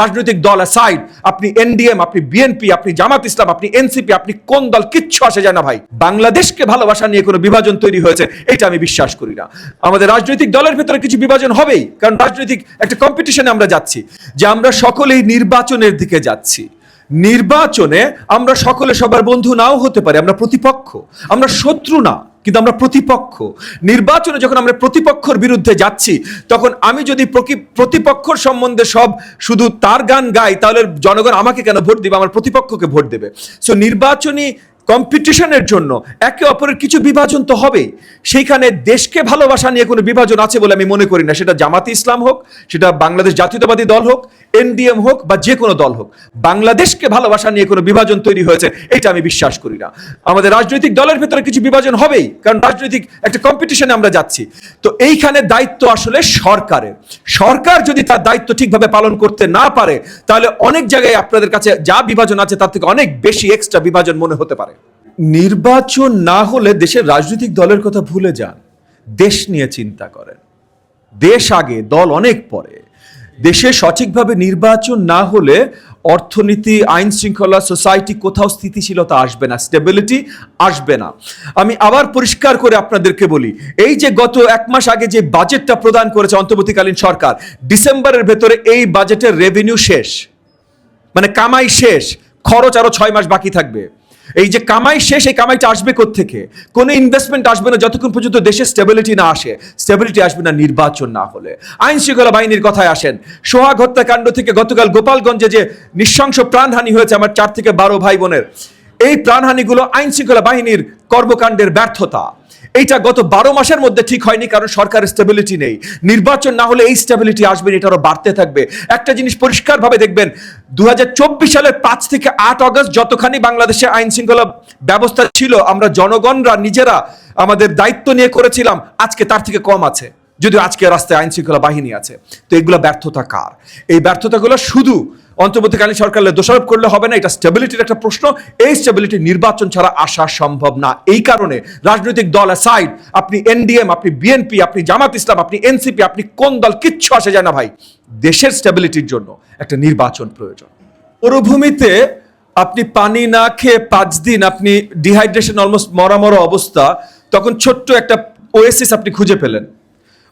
রাজনৈতিক দল সাইড আপনি এনডিএম আপনি বিএনপি আপনি জামাত ইসলাম, আপনি এনসিপি আপনি কোন দল, কিচ্ছু আসে যায় না ভাই। বাংলাদেশকে ভালোবাসা নিয়ে কোনো বিভাজন তৈরি হয়েছে, এটা আমি বিশ্বাস করি না। আমাদের রাজনৈতিক দলের ভেতরে কিছু বিভাজন হবেই, কারণ রাজনৈতিক একটা কম্পিটিশনে আমরা যাচ্ছি, যে আমরা সকলেই নির্বাচনের দিকে যাচ্ছি। নির্বাচনে আমরা সকলে সবার বন্ধু নাও হতে পারি, আমরা প্রতিপক্ষ, আমরা শত্রু না। কিন্তু আমরা প্রতিপক্ষ। নির্বাচনে যখন আমরা প্রতিপক্ষর বিরুদ্ধে যাচ্ছি, তখন আমি যদি প্রতিপক্ষর সম্বন্ধে সব শুধু তার গান গাই, তাহলে জনগণ আমাকে কেন ভোট দিবে? আমার প্রতিপক্ষকে ভোট দেবে। সো নির্বাচনী কম্পিটিশনের জন্য একে অপরের কিছু বিভাজন তো হবেই সেইখানে দেশকে ভালোবাসা নিয়ে কোনো বিভাজন আছে বলে আমি মনে করি না। সেটা জামাতি ইসলাম হোক, সেটা বাংলাদেশ জাতীয়তাবাদী দল হোক, এনডিএম হোক বা যে কোনো দল হোক, বাংলাদেশকে ভালোবাসা নিয়ে কোনো বিভাজন তৈরি হয়েছে, এটা আমি বিশ্বাস করি না। আমাদের রাজনৈতিক দলের ভেতরে কিছু বিভাজন হবেই, কারণ রাজনৈতিক একটা কম্পিটিশনে আমরা যাচ্ছি। তো এইখানে দায়িত্ব আসলে সরকারের। সরকার যদি তার দায়িত্ব ঠিকভাবে পালন করতে না পারে, তাহলে অনেক জায়গায় আপনাদের কাছে যা বিভাজন আছে তার থেকে অনেক বেশি এক্সট্রা বিভাজন মনে হতে পারে। নির্বাচন না হলে দেশের রাজনৈতিক দলের কথা ভুলে যান। দেশ নিয়ে চিন্তা করেন। দেশ আগে, দল অনেক পরে। দেশে সঠিকভাবে নির্বাচন না হলে অর্থনীতি, আইন শৃঙ্খলা, সোসাইটি কোথাও স্থিতিশীলতা আসবে না, স্টেবিলিটি আসবে না। আমি আবার পরিষ্কার করে আপনাদেরকে বলি, এই যে গত এক মাস আগে যে বাজেটটা প্রদান করেছে অন্তর্বর্তীকালীন সরকার, ডিসেম্বরের ভেতরে এই বাজেটের রেভিনিউ শেষ। মানে কামাই শেষ, খরচ আরও ছয় মাস বাকি থাকবে। এই যে কামাই শেষ, এই কামাইটা আসবে থেকে কোনো ইনভেস্টমেন্ট আসবে না, যতক্ষণ পর্যন্ত দেশে স্টেবিলিটি না আসে। স্টেবিলিটি আসবে না, নির্বাচন না হলে। আইন শৃঙ্খলা বাহিনীর কথায় আসেন। সোহাগ হত্যাকাণ্ড থেকে গতকাল গোপালগঞ্জে যে নৃশংস প্রাণহানি হয়েছে আমার চার থেকে বারো ভাই বোনের, এই প্রাণহানিগুলো আইন শৃঙ্খলা বাহিনীর কর্মকাণ্ডের ব্যর্থতা। এইটা গত বারো মাসের মধ্যে ঠিক হয়নি, কারণ সরকার স্টেবিলিটি নেই। নির্বাচন না হলে এই স্টেবিলিটি আসবে এটা আরও বাড়তে থাকবে। একটা জিনিস পরিষ্কারভাবে দেখবেন দু সালের পাঁচ থেকে আট অগস্ট যতখানি বাংলাদেশে আইন শৃঙ্খলা ব্যবস্থা ছিল, আমরা জনগণরা নিজেরা আমাদের দায়িত্ব নিয়ে করেছিলাম, আজকে তার থেকে কম আছে। যদিও আজকে রাস্তায় আইন শৃঙ্খলা বাহিনী আছে, তো এগুলো ব্যর্থতা কার? এই ব্যর্থতাগুলো শুধু অন্তর্বর্তীকালীন সরকারের দোষারোপ করলে হবে না, এটা স্টেবিলিটির একটা প্রশ্ন। এই স্টেবিলিটি নির্বাচন ছাড়া আসা সম্ভব না। এই কারণে রাজনৈতিক দল সাইড আপনি এনডিএম আপনি বিএনপি আপনি জামাত ইসলাম, আপনি এনসিপি আপনি কোন দল, কিচ্ছু আসে যায় না ভাই। দেশের স্টেবিলিটির জন্য একটা নির্বাচন প্রয়োজন। মরুভূমিতে আপনি পানি না খেয়ে পাঁচ দিন আপনি ডিহাইড্রেশন অলমোস্ট মরা মরা অবস্থা, তখন ছোট্ট একটা ওয়েসিস আপনি খুঁজে পেলেন।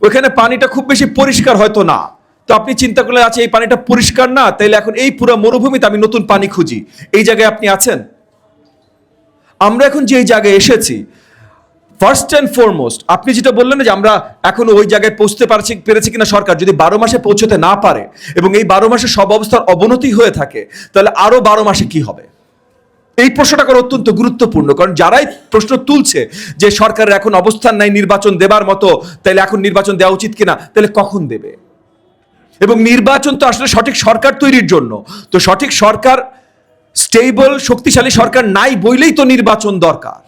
ওইখানে পানিটা খুব বেশি পরিষ্কার হয়তো না। তো আপনি চিন্তা করলে আছে এই পানিটা পরিষ্কার না, তাইলে এখন এই পুরো মরুভূমিতে আমি নতুন পানি খুঁজি। এই জায়গায় আপনি আছেন? আমরা এখন যে জায়গায় এসেছি ফার্স্ট অ্যান্ড ফরমোস্ট আপনি যেটা বললেন যে আমরা এখনও ওই জায়গায় পৌঁছতে পারছি, পেরেছি কিনা সরকার, যদি বারো মাসে পৌঁছতে না পারে এবং এই বারো মাসে সব অবস্থার অবনতি হয়ে থাকে, তাহলে আরও বারো মাসে কি হবে? এই প্রশ্নটা করা অত্যন্ত গুরুত্বপূর্ণ, কারণ যারাই প্রশ্ন তুলছে যে সরকারের এখন অবস্থান নাই নির্বাচন দেবার মতো তাহলে এখন নির্বাচন দেওয়া উচিত কিনা তাহলে কখন দেবে? এবং নির্বাচন তো আসলে সঠিক সরকার তৈরির জন্য। তো সঠিক সরকার, স্টেবল, শক্তিশালী সরকার নাই বইলেই তো নির্বাচন দরকার।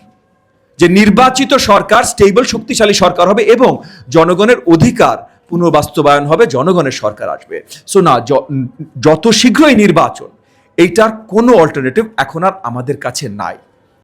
যে নির্বাচিত সরকার স্টেবল, শক্তিশালী সরকার হবে এবং জনগণের অধিকার পুনর্বাস্তবায়ন হবে, জনগণের সরকার আসবে। সো না যত শীঘ্রই নির্বাচন এইটার কোনো অল্টারনেটিভ এখন আর আমাদের কাছে নাই।